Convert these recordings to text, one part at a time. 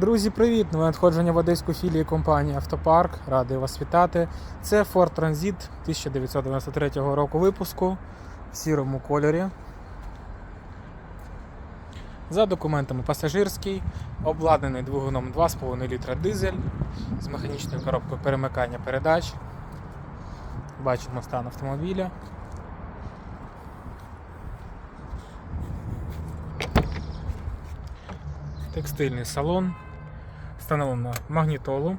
Друзі, привіт! Нове надходження в одеську філію компанії Автопарк. Радий вас вітати. Це Ford Transit 1993 року випуску в сірому кольорі. За документами пасажирський, обладнаний двигуном 2,5 літра дизель з механічною коробкою перемикання передач. Бачимо стан автомобіля. Текстильний салон. Встановлено магнітолу.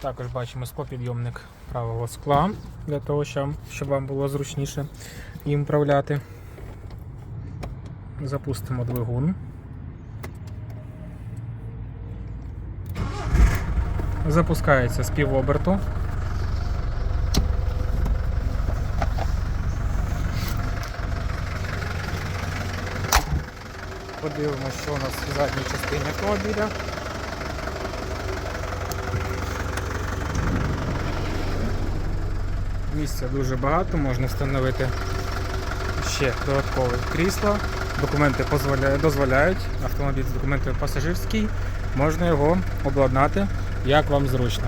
Також бачимо склопідйомник правого скла для того, щоб, вам було зручніше їм управляти. Запустимо двигун. Запускається з півоберту. Подивимося, що у нас в задній частині автомобіля. Місця дуже багато, можна встановити ще додаткове крісло. Документи дозволяють. Автомобіль з документами пасажирський. Можна його обладнати, як вам зручно.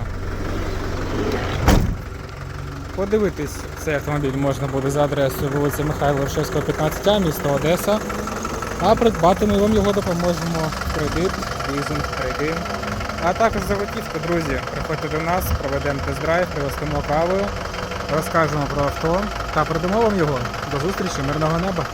Подивитись цей автомобіль можна буде за адресою вулиця Михайла Вершевського, 15А, місто Одеса. А придбати ми вам його допоможемо кредит, лізинг, трейдинг. А також за друзі, приходьте до нас, проведемо тест-драйв, пригостимо кавою, розкажемо про авто та продамо вам його. До зустрічі, мирного неба!